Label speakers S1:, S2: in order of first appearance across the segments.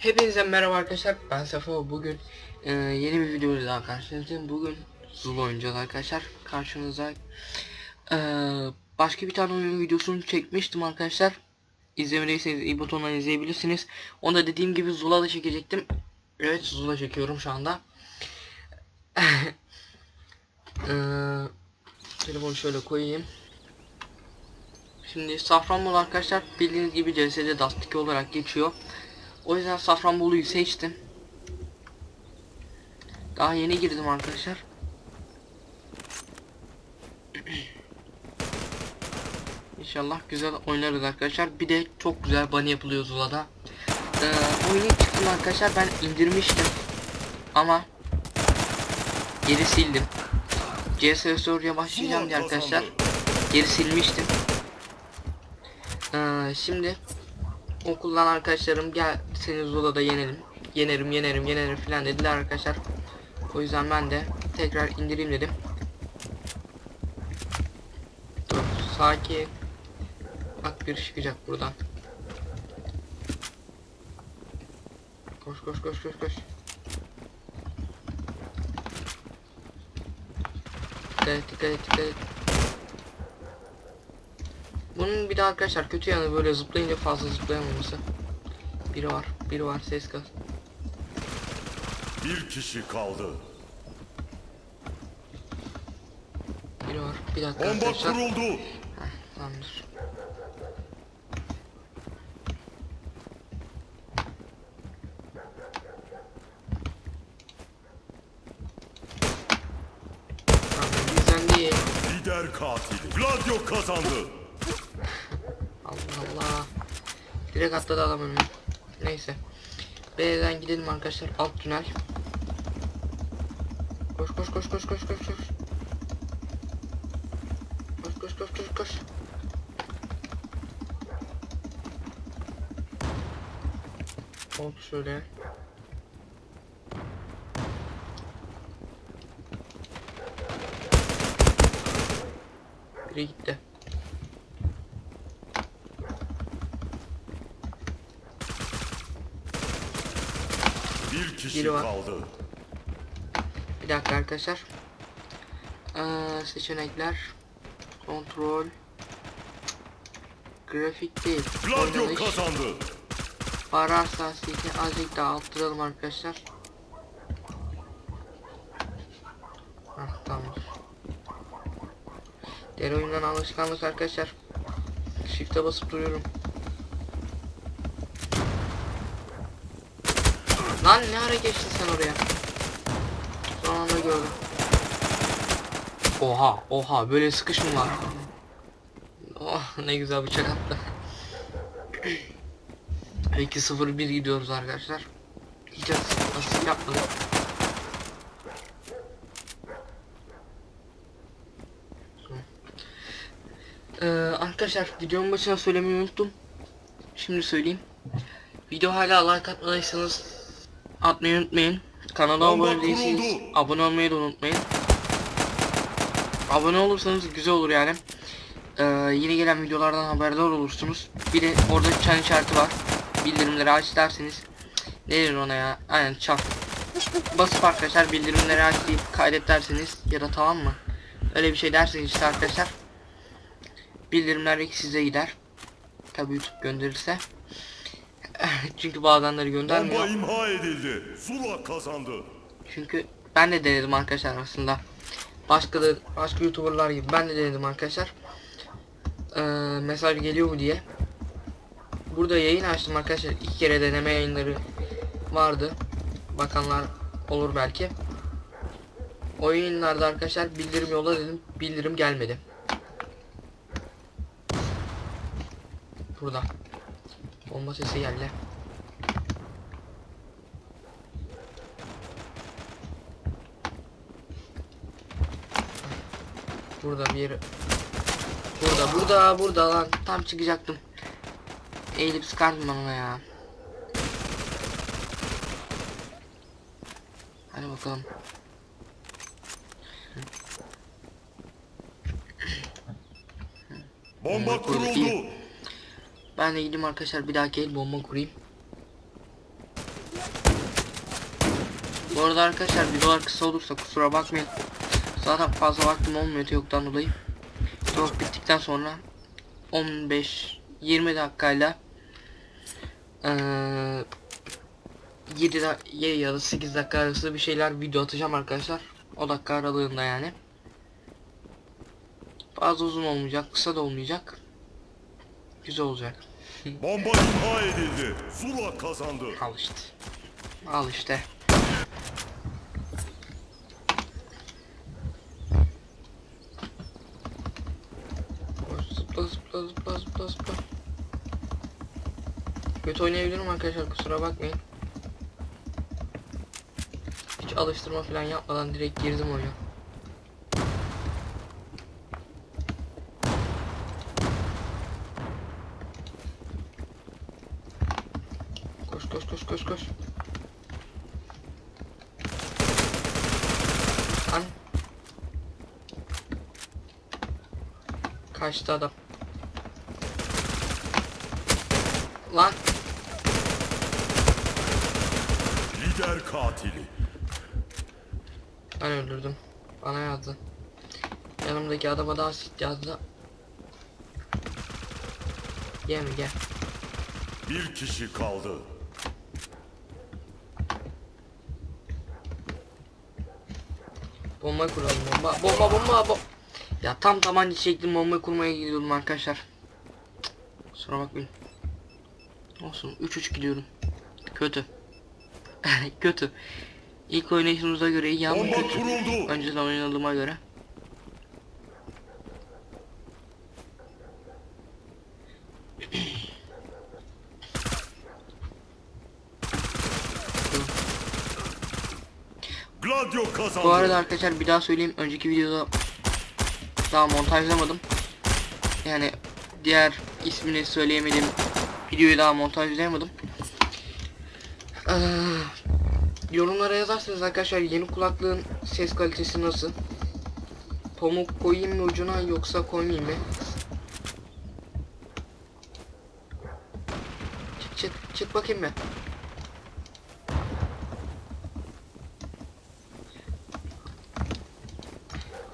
S1: Hepinize merhaba arkadaşlar. Ben Safa. Bugün e, yeni bir videoyla daha karşınızdayım. Bugün Zula oynayacağız arkadaşlar. Karşınıza e, başka bir tane oyun videosunu çekmiştim arkadaşlar. İzlemediyseniz i butonundan izleyebilirsiniz. Onu da dediğim gibi Zula'da çekecektim. Evet Zula çekiyorum şu anda. e, telefonu şöyle koyayım. Şimdi Safranbolu arkadaşlar bildiğiniz gibi CS'de Dust 2 olarak geçiyor. O yüzden Safranbolu'yu seçtim. Daha yeni girdim arkadaşlar. İnşallah güzel oynarız arkadaşlar. Bir de çok güzel bunny yapılıyor Zula'da. Ee, oyunu çıktım arkadaşlar ben indirmiştim. Ama geri sildim. CS başlayacağım diye arkadaşlar. Geri silmiştim. Ee, şimdi okuldan arkadaşlarım gel seni Zula'da yenelim. Yenerim yenerim yenerim filan dediler arkadaşlar. O yüzden ben de tekrar indireyim dedim. Dur sakin. Bak bir çıkacak buradan. Koş koş koş koş koş. Dikkat et dikkat dikkat. Bunun bir de arkadaşlar kötü yanı böyle zıplayınca fazla zıplayamaması. Biri var, biri var ses kas.
S2: Bir kişi kaldı.
S1: Biri var. Bir dakika
S2: Bomba
S1: arkadaşlar.
S2: kuruldu.
S1: Heh, tamamdır.
S2: Lider katil. Gladio kazandı.
S1: Allah Allah. Direkt atladı adam önüme. Neyse. B'den gidelim arkadaşlar. Alt tünel. Koş koş koş koş koş koş koş. Koş koş koş koş koş. Hop şöyle. Biri gitti.
S2: Bir kişi
S1: Biri var.
S2: kaldı.
S1: Bir dakika arkadaşlar. Ee, seçenekler. Kontrol. Grafik değil.
S2: Gladio kazandı.
S1: Para hassasiyeti azıcık daha arttıralım arkadaşlar. Hah tamam. Diğer oyundan alışkanlık arkadaşlar. Shift'e basıp duruyorum. Lan ne ara geçtin sen oraya? Son anda gördüm. Oha oha böyle sıkış mı var? Oh ne güzel bıçak attı. 2-0-1 gidiyoruz arkadaşlar. Hiç asist, asist yapmadık. Ee, arkadaşlar videonun başına söylemeyi unuttum. Şimdi söyleyeyim. Video hala like atmadıysanız atmayı unutmayın. Kanala abone değilseniz abone olmayı da unutmayın. Abone olursanız güzel olur yani. Ee, yeni gelen videolardan haberdar olursunuz. Bir de orada çan işareti var. Bildirimleri aç derseniz. Ne denir ona ya? Aynen çan. Basıp arkadaşlar bildirimleri aç deyip kaydet derseniz ya da tamam mı? Öyle bir şey derseniz işte arkadaşlar. Bildirimler ilk size gider. Tabi YouTube gönderirse. Çünkü bazıları göndermiyor.
S2: Bomba imha edildi. Zula kazandı.
S1: Çünkü ben de denedim arkadaşlar aslında. Başka da başka youtuberlar gibi ben de denedim arkadaşlar. Ee, mesaj geliyor mu diye. Burada yayın açtım arkadaşlar. İki kere deneme yayınları vardı. Bakanlar olur belki. O yayınlarda arkadaşlar bildirim yolla dedim. Bildirim gelmedi. Burada. Bomba sesi geldi. Burada bir yere. Burada burada burada lan tam çıkacaktım. Eğilip sıkardım ona ya. Hadi bakalım.
S2: Bomba
S1: kuruldu. Ben de gideyim arkadaşlar bir dahaki el bomba kurayım. Bu arada arkadaşlar videolar kısa olursa kusura bakmayın. Zaten fazla vaktim olmuyor Teok'tan dolayı. Teok bittikten sonra 15-20 dakikayla eee 7 da 7 ya da 8 dakika arası bir şeyler video atacağım arkadaşlar. O dakika aralığında yani. Fazla uzun olmayacak, kısa da olmayacak. Güzel olacak.
S2: Bomba imha edildi. Zula kazandı.
S1: Al işte. Al işte. Zıpla zıpla zıpla zıpla. Kötü oynayabilirim arkadaşlar kusura bakmayın. Hiç alıştırma falan yapmadan direkt girdim oyuna. Koş koş koş koş koş. Lan. Kaçtı adam. Lan
S2: Lider katili.
S1: ben öldürdüm. Bana yazdı. Yanımdaki adama daha sit yazdı. Gel mi gel.
S2: Bir kişi kaldı.
S1: Bomba kuralım bomba. Bomba bomba bomba. Ya tam tabanca çektim bomba kurmaya gidiyordum arkadaşlar. Kusura bakmayın. Olsun 3-3 gidiyorum. Kötü. kötü. İlk oynayışımıza göre iyi ama kötü.
S2: kuruldu.
S1: Önceden oynadığıma göre. Bu arada arkadaşlar bir daha söyleyeyim. Önceki videoda daha montajlamadım. Yani diğer ismini söyleyemedim. Videoyu daha montajlayamadım. Ee, yorumlara yazarsanız arkadaşlar yeni kulaklığın ses kalitesi nasıl? Pamuk koyayım mı ucuna yoksa koymayayım mı? Çık çık çık bakayım ben.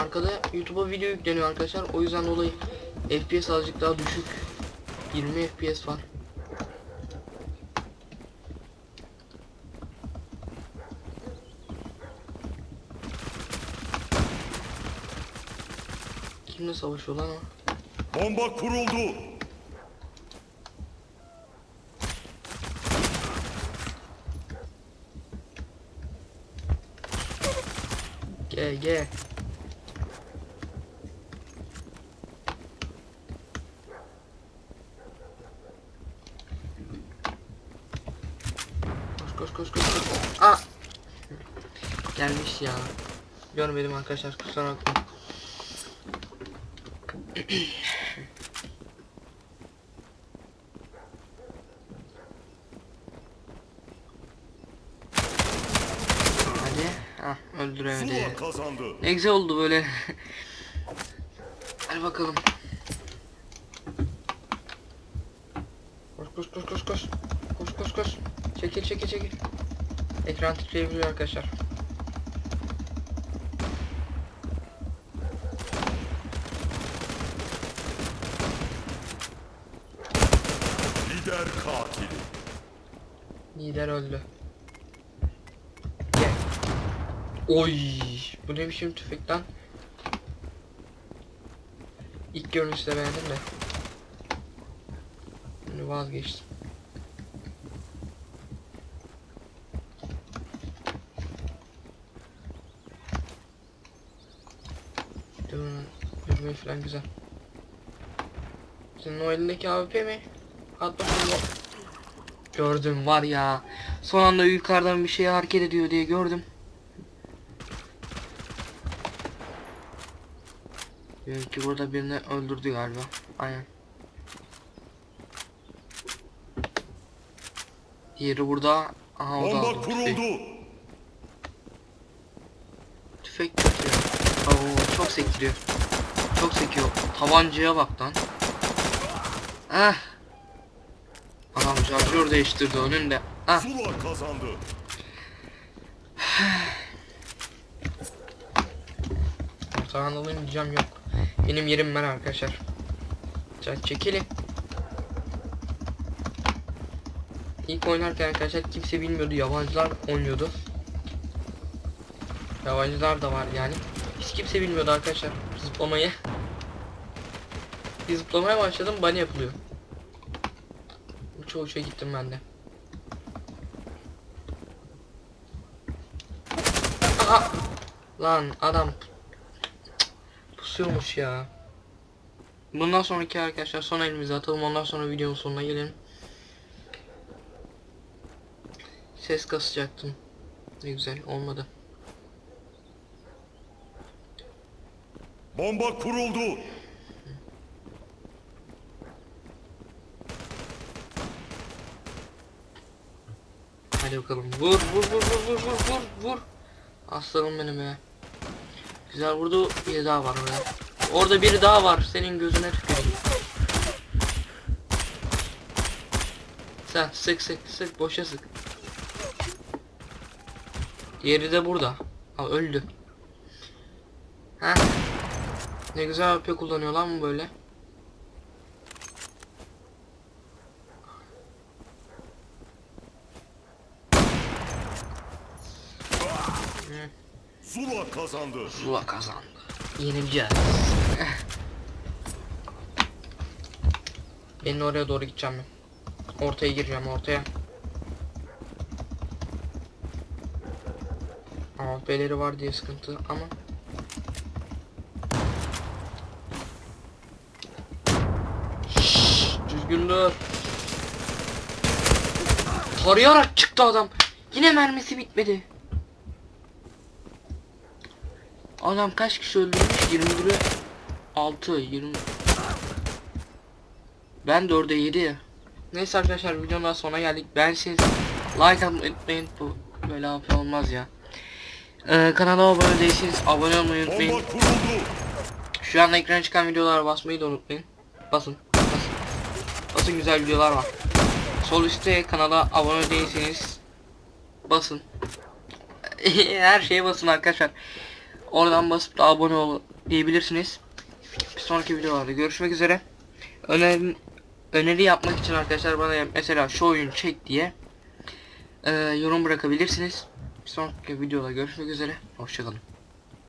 S1: Arkada YouTube'a video yükleniyor arkadaşlar. O yüzden dolayı FPS azıcık daha düşük. 20 FPS var. Kimle savaşıyor lan o?
S2: Bomba kuruldu.
S1: Gel gel. Koş koş koş koş. koş. Aa! Ya. Görmedim arkadaşlar kusura bakmayın. Hadi. Ah öldüremedi. Ne güzel oldu böyle. Hadi bakalım. Koş koş koş koş koş. Koş koş koş. Çekil çekil çekil. Ekran titreyebiliyor arkadaşlar.
S2: Lider katili.
S1: Lider öldü. Gel. Oy, bu ne biçim tüfek lan? İlk görünüşte beğendim de. Bunu vazgeçtim. Durun falan güzel. Senin o elindeki AWP mi? At bakalım. Gördüm var ya. Son anda yukarıdan bir şey hareket ediyor diye gördüm. Belki burada birini öldürdü galiba. Aynen. Diğeri burada. Aha o da
S2: Bomba
S1: tüfeği.
S2: kuruldu.
S1: Tüfek. Oo, çok sektiriyor. Çok sekiyor. Tabancaya bak lan. Eh. Adam şarjör değiştirdi önünde. Ah.
S2: Zula kazandı.
S1: Ortadan alayım diyeceğim yok. Benim yerim ben arkadaşlar. Çek çekilin. İlk oynarken arkadaşlar kimse bilmiyordu. Yabancılar oynuyordu. Yabancılar da var yani. Hiç kimse bilmiyordu arkadaşlar zıplamayı. Bir zıplamaya başladım bana yapılıyor. Uça uça gittim ben de. Aha! Lan adam pusuyormuş ya. Bundan sonraki arkadaşlar son elimizi atalım ondan sonra videonun sonuna gelelim. Ses kasacaktım. Ne güzel olmadı.
S2: Bomba kuruldu.
S1: Hadi bakalım. Vur vur vur vur vur vur vur vur. Aslanım benim ya. Güzel vurdu. Bir daha var orada. Orada biri daha var. Senin gözüne tüküreyim. Sen sık sık sık boşa sık. Diğeri de burada. Al öldü. Ha. Ne güzel AP kullanıyor lan bu böyle.
S2: Zula kazandı.
S1: Zula kazandı. Yenileceğiz. Ben oraya doğru gideceğim ben. Ortaya gireceğim ortaya. AWP'leri var diye sıkıntı ama Şşş, Düzgün dur. Tarayarak çıktı adam. Yine mermisi bitmedi. Adam kaç kişi öldürmüş? 21'e 6 20 Ben 4'e 7 Neyse arkadaşlar videonun daha sonuna geldik. Ben siz like atmayı unutmayın. Bu böyle AP olmaz ya. Ee, kanala abone değilseniz abone olmayı unutmayın. Şu anda ekrana çıkan videolara basmayı da unutmayın. Basın. Basın. Basın güzel videolar var. Sol üstte kanala abone değilseniz basın. Her şeye basın arkadaşlar. Oradan basıp da abone ol diyebilirsiniz. Bir sonraki videolarda görüşmek üzere. Öneri, öneri yapmak için arkadaşlar bana mesela şu oyun çek diye e, yorum bırakabilirsiniz. Bir sonraki videoda görüşmek üzere. Hoşçakalın.